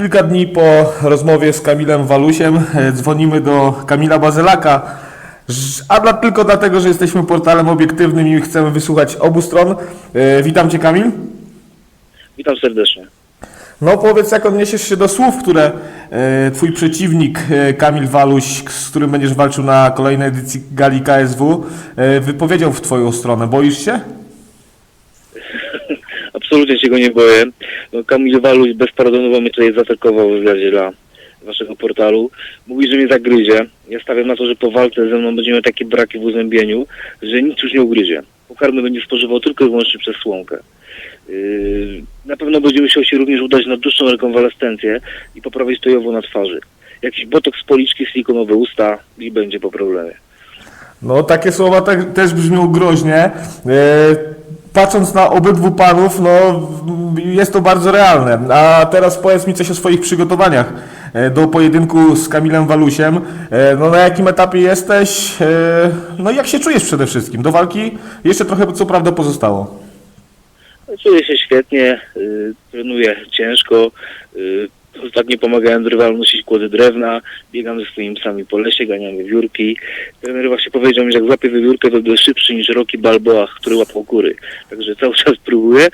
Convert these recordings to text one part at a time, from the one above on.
Kilka dni po rozmowie z Kamilem Walusiem e, dzwonimy do Kamila Bazylaka, ż- a dla, tylko dlatego, że jesteśmy portalem obiektywnym i chcemy wysłuchać obu stron. E, Witam Cię Kamil. Witam serdecznie. No powiedz, jak odniesiesz się do słów, które e, Twój przeciwnik Kamil Waluś, z którym będziesz walczył na kolejnej edycji gali KSW, wypowiedział w Twoją stronę. Boisz się? Absolutnie się go nie boję. No, Kamil Waluś bezpardonowo mnie tutaj zaatakował w wywiadzie dla waszego portalu. Mówi, że mnie zagryzie. Ja stawiam na to, że po walce ze mną będziemy takie braki w uzębieniu, że nic już nie ugryzie. Pokarmy będzie spożywał tylko i wyłącznie przez słomkę. Yy, na pewno będzie musiał się również udać na dłuższą rekonwalescencję i poprawić stojowo na twarzy. Jakiś botok z policzki, silikonowe usta i będzie po problemie. No, takie słowa te, też brzmią groźnie. E, patrząc na obydwu panów, no, jest to bardzo realne. A teraz powiedz mi coś o swoich przygotowaniach e, do pojedynku z Kamilem Walusiem. E, no, na jakim etapie jesteś? E, no, jak się czujesz przede wszystkim? Do walki jeszcze trochę, co prawda, pozostało. Czuję się świetnie, y, trenuję ciężko. Ostatnio pomagałem rywalom nosić kłody drewna, biegam ze swoimi psami po lesie, ganiam wiewiórki. Trener właśnie powiedział mi, że jak złapię wiewiórkę, to będę szybszy niż Rocky Balboa, który łapał kury. Także cały czas próbuję.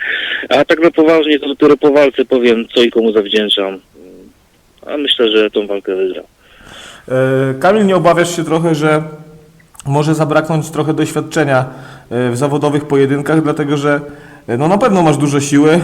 A tak na poważnie, to dopiero po walce powiem, co i komu zawdzięczam. A myślę, że tą walkę wygram. E, Kamil, nie obawiasz się trochę, że może zabraknąć trochę doświadczenia e, w zawodowych pojedynkach, dlatego że no na pewno masz dużo siły,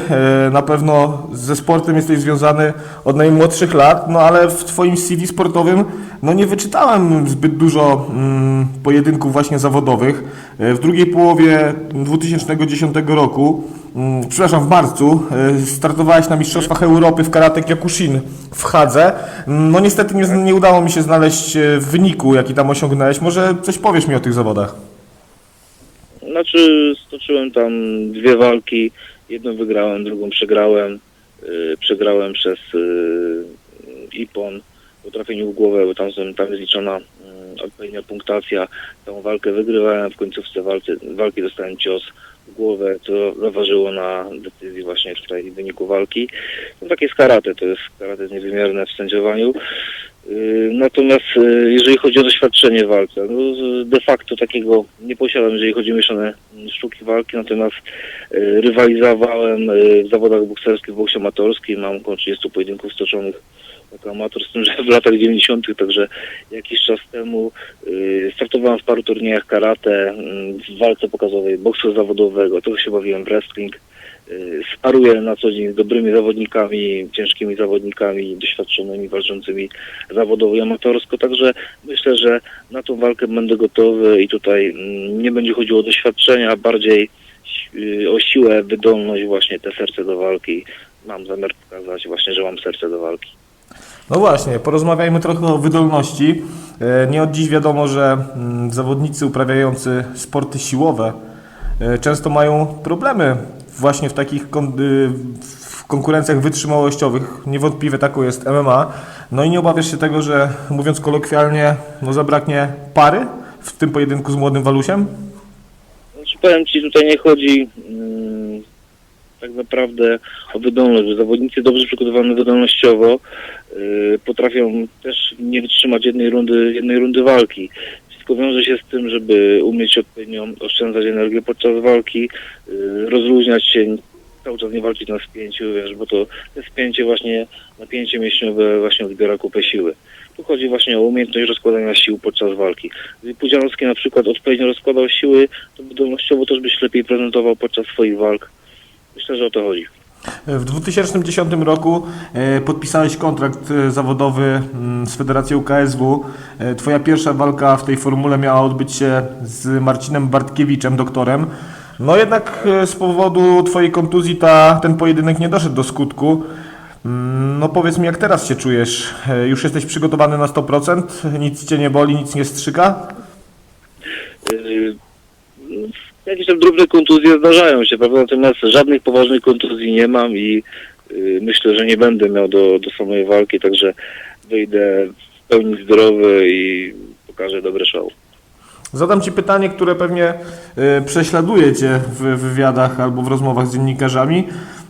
e, na pewno ze sportem jesteś związany od najmłodszych lat, no ale w Twoim CV sportowym no nie wyczytałem zbyt dużo mm, pojedynków właśnie zawodowych. E, W drugiej połowie 2010 roku, mm, przepraszam, w marcu, e, startowałeś na Mistrzostwach Europy w karate Kyokushin w Hadze. No niestety nie, nie udało mi się znaleźć e, wyniku, jaki tam osiągnąłeś. Może coś powiesz mi o tych zawodach? Znaczy, stoczyłem tam dwie walki. Jedną wygrałem, drugą przegrałem. Yy, przegrałem przez yy, IPON po trafieniu w głowę, bo tam, tam jest liczona yy, odpowiednia punktacja. Tą walkę wygrywałem, w końcówce walki, walki dostałem cios w głowę, co zaważyło na decyzji właśnie tutaj wyniku walki. No takie jest karate, to jest karate niewymierne w sędziowaniu. Yy, Natomiast yy, jeżeli chodzi o doświadczenie w walce, no, de facto takiego nie posiadam, jeżeli chodzi o mieszane mm, sztuki walki, natomiast yy, rywalizowałem w zawodach bokserskich w boksie amatorskim, mam około 30 pojedynków stoczonych jako amator, z tym, że w latach 90., także jakiś czas temu startowałem w paru turniejach karate, yy, w walce pokazowej boksu zawodowego, to się bawiłem w wrestling, yy, sparuję na co dzień z dobrymi zawodnikami, ciężkimi zawodnikami, doświadczonymi, walczącymi zawodowo i amatorsko, także myślę, że na tą walkę będę gotowy i tutaj mm, nie będzie chodziło o doświadczenia, a bardziej y, o siłę, wydolność, właśnie te serce do walki. Mam zamiar pokazać właśnie, że mam serce do walki. No właśnie, porozmawiajmy trochę o wydolności. E, Nie od dziś wiadomo, że mm, zawodnicy uprawiający sporty siłowe e, często mają problemy właśnie w takich y, w konkurencjach wytrzymałościowych. Niewątpliwie taką jest MMA. No i nie obawiasz się tego, że mówiąc kolokwialnie, no zabraknie pary w tym pojedynku z młodym Walusiem? Znaczy, powiem Ci, tutaj nie chodzi mm, tak naprawdę o wydolność, zawodnicy dobrze przygotowani wydolnościowo y, potrafią też nie wytrzymać jednej rundy, jednej rundy walki. Wszystko wiąże się z tym, żeby umieć odpowiednio oszczędzać energię podczas walki, y, rozluźniać się, cały czas nie walczyć na spięciu, wiesz, bo to, to spięcie właśnie, napięcie mięśniowe właśnie odbiera kupę siły. Tu chodzi właśnie o umiejętność rozkładania sił podczas walki. Gdyby Pudzianowski na przykład odpowiednio rozkładał siły, to wydolnościowo też by się lepiej prezentował podczas swoich walk. Myślę, że o to chodzi. W 2010 roku e, podpisałeś kontrakt e, zawodowy mm, z Federacją KSW. E, Twoja pierwsza walka w tej formule miała odbyć się z Marcinem Bartkiewiczem, doktorem. No jednak z powodu Twojej kontuzji ta, ten pojedynek nie doszedł do skutku. Mm, No powiedz mi, jak teraz się czujesz? Już jesteś przygotowany na 100%? Nic Cię nie boli, nic nie strzyka? Jakieś tam drobne kontuzje zdarzają się, prawda? Natomiast żadnych poważnych kontuzji nie mam i yy, myślę, że nie będę miał do, do samej walki, także wyjdę w pełni zdrowy i pokażę dobre show. Zadam Ci pytanie, które pewnie e, prześladuje Cię w wywiadach albo w rozmowach z dziennikarzami.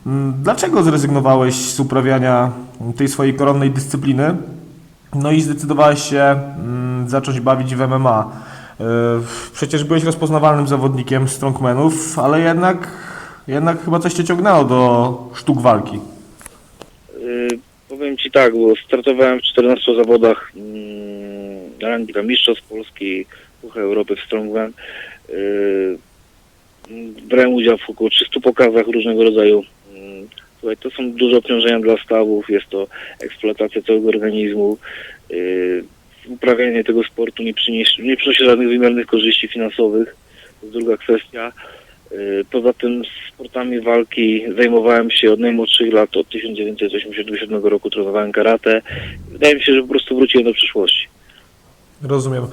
Mm, Dlaczego zrezygnowałeś z uprawiania tej swojej koronnej dyscypliny? No i zdecydowałeś się mm, zacząć bawić w MMA. E, Przecież byłeś rozpoznawalnym zawodnikiem strongmanów, ale jednak, jednak chyba coś cię ciągnęło do sztuk walki. Y, Powiem Ci tak, bo startowałem w 14 zawodach mm, rangi mistrzostw Polski, Pucha Europy w Strongman. Mm, Brałem udział w około 300 pokazach różnego rodzaju. Mm, Słuchaj, to są duże obciążenia dla stawów, jest to eksploatacja całego organizmu. Uprawianie tego sportu nie, przynieś, nie przynosi żadnych wymiernych korzyści finansowych. To jest druga kwestia. Y, Poza tym sportami walki zajmowałem się od najmłodszych lat, od 1987 roku trenowałem karate. Wydaje mi się, że po prostu wróciłem do przyszłości. Rozumiem.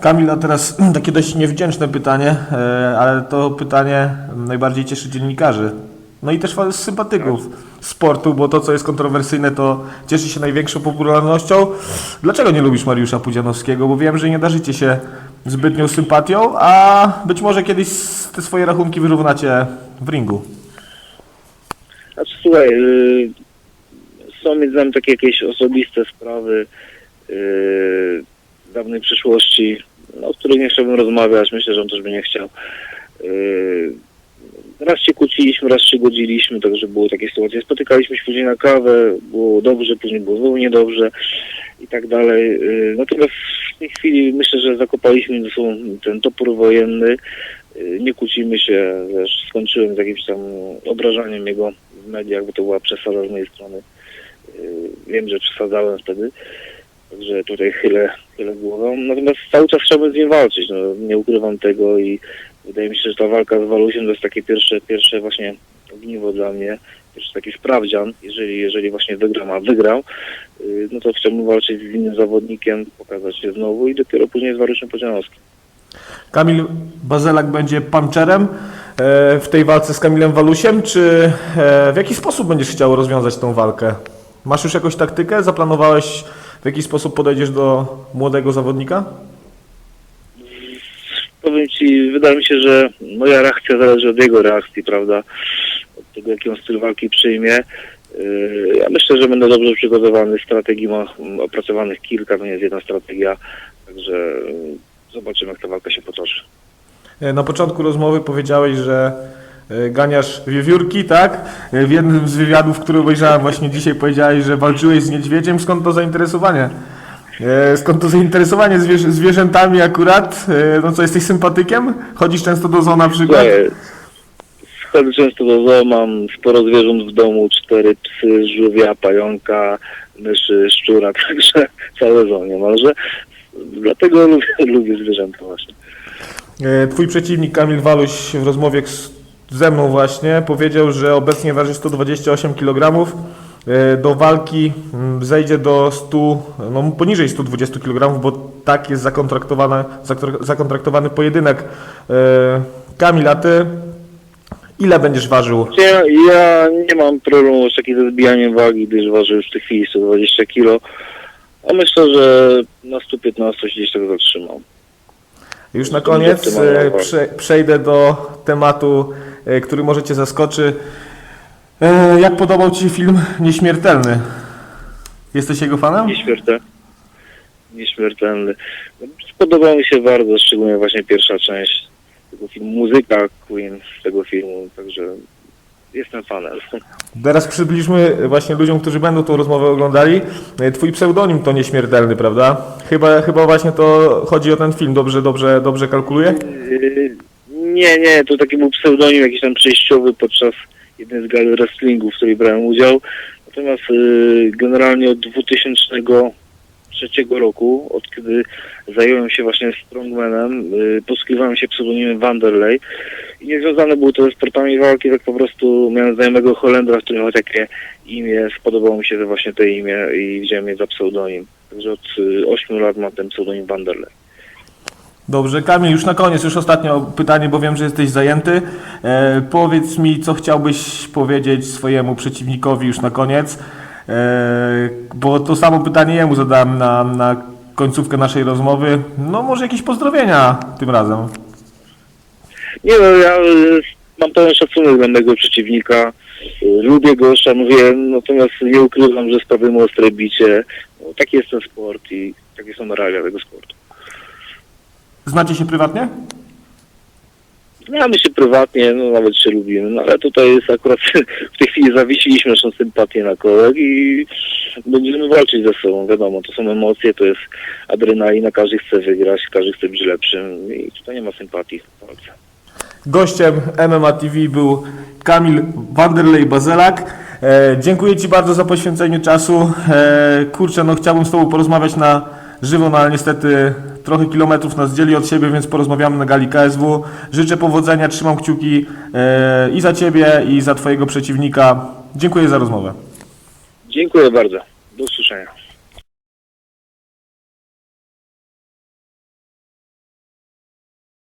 Kamil, a teraz takie dość niewdzięczne pytanie, e, ale to pytanie najbardziej cieszy dziennikarzy. No i też sympatyków sportu, bo to, co jest kontrowersyjne, to cieszy się największą popularnością. Dlaczego nie lubisz Mariusza Pudzianowskiego? Bo wiem, że nie darzycie się zbytnią sympatią, a być może kiedyś te swoje rachunki wyrównacie w ringu. Znaczy słuchaj, y, są między nami takie jakieś osobiste sprawy y, z dawnej przyszłości, no, o których nie chciałbym rozmawiać, myślę, że on też by nie chciał. Y, Raz się kłóciliśmy, raz się godziliśmy, także były takie sytuacje. Spotykaliśmy się później na kawę, było dobrze, później było znowu niedobrze i tak dalej. Y, Natomiast w tej chwili myślę, że zakopaliśmy ze sobą ten topór wojenny. Y, Nie kłócimy się, wiesz, skończyłem z jakimś tam obrażaniem jego w mediach, bo to była przesada z mojej strony. Y, Wiem, że przesadzałem wtedy, także tutaj chylę, chylę głową. Natomiast cały czas chciałbym z nim walczyć, no, nie ukrywam tego i wydaje mi się, że ta walka z Walusiem to jest takie pierwsze, pierwsze właśnie ogniwo dla mnie, pierwszy taki sprawdzian, jeżeli, jeżeli właśnie wygram, a wygrał, y, no to chciałbym walczyć z innym zawodnikiem, pokazać się znowu i dopiero później z Mariuszem Podzianowskim. Kamil Bazelak będzie puncherem e, w tej walce z Kamilem Walusiem, czy e, w jaki sposób będziesz chciał rozwiązać tą walkę? Masz już jakąś taktykę? Zaplanowałeś w jaki sposób podejdziesz do młodego zawodnika? Ci, wydaje mi się, że moja reakcja zależy od jego reakcji, prawda? Od tego, jaki on styl walki przyjmie. Yy, Ja myślę, że będę dobrze przygotowany. Strategii ma opracowanych kilka, to nie jest jedna strategia, także zobaczymy, jak ta walka się potoczy. E, Na początku rozmowy powiedziałeś, że e, ganiasz wiewiórki, tak? E, W jednym z wywiadów, który obejrzałem właśnie dzisiaj powiedziałeś, że walczyłeś z niedźwiedziem. Skąd to zainteresowanie? E, Skąd to zainteresowanie zwierzę, zwierzętami akurat? E, No co, jesteś sympatykiem? Chodzisz często do zoo na przykład? Schodzę często do zoo, mam sporo zwierząt w domu, cztery psy, żółwia, pająka, myszy, szczura, także całe zoo niemalże. Dlatego lubię, lubię zwierzęta właśnie. E, Twój przeciwnik Kamil Waluś w rozmowie z- ze mną właśnie powiedział, że obecnie waży 128 kg. E, Do walki mm, zejdzie do 100, no poniżej 120 kg, bo tak jest zakontraktowany, zakontraktowany pojedynek. E, Kamil, a ty ile będziesz ważył? Ja, ja nie mam problemu z takim zbijaniem wagi, gdyż ważę już w tej chwili 120 kg. A myślę, że na 115 się gdzieś tak zatrzymam. Już na koniec e, przejdę do tematu, który może Cię zaskoczy. E, Jak podobał Ci się film Nieśmiertelny? Jesteś jego fanem? Nieśmiertelny. Nieśmiertelny. Podobał mi się bardzo, szczególnie właśnie pierwsza część tego filmu, muzyka Queen z tego filmu, także jestem fanem. Teraz przybliżmy właśnie ludziom, którzy będą tą rozmowę oglądali. E, Twój pseudonim to Nieśmiertelny, prawda? Chyba, chyba właśnie to chodzi o ten film. Dobrze, dobrze, dobrze kalkuluję? Yy, Nie, nie, to taki był pseudonim jakiś tam przejściowy podczas jednej z gal wrestlingu, w której brałem udział. Natomiast yy, generalnie od 2003 roku, od kiedy zająłem się właśnie strongmanem, yy, posługiwałem się pseudonimem Wanderlei i nie związane było to ze sportami walki, tak po prostu miałem znajomego Holendra, który miał takie imię, spodobało mi się to właśnie to imię i wziąłem je za pseudonim. Także od yy, 8 lat mam ten pseudonim Wanderlei. Dobrze, Kamil, już na koniec, już ostatnie pytanie, bo wiem, że jesteś zajęty. E, powiedz mi, co chciałbyś powiedzieć swojemu przeciwnikowi już na koniec, e, bo to samo pytanie jemu zadałem na, na końcówkę naszej rozmowy. No może jakieś pozdrowienia tym razem. Nie no, ja y, mam pełen szacunek dla mojego przeciwnika. y, lubię go, szanuję, natomiast nie ukrywam, że sprawujemy ostre bicie. No, taki jest ten sport i takie są realia tego sportu. Znacie się prywatnie? Znamy się prywatnie, no nawet się lubimy, no ale tutaj jest akurat w tej chwili zawiesiliśmy naszą sympatię na kołek i będziemy walczyć ze sobą, wiadomo, to są emocje, to jest adrenalina, każdy chce wygrać, każdy chce być lepszym i tutaj nie ma sympatii w walce. Gościem MMA TV był Kamil Wanderlei Bazelak. E, dziękuję Ci bardzo za poświęcenie czasu. E, kurczę, no chciałbym z Tobą porozmawiać na żywo, no ale niestety trochę kilometrów nas dzieli od siebie, więc porozmawiamy na gali KSW. Życzę powodzenia, trzymam kciuki e, i za Ciebie, i za Twojego przeciwnika. Dziękuję za rozmowę. Dziękuję bardzo. Do usłyszenia.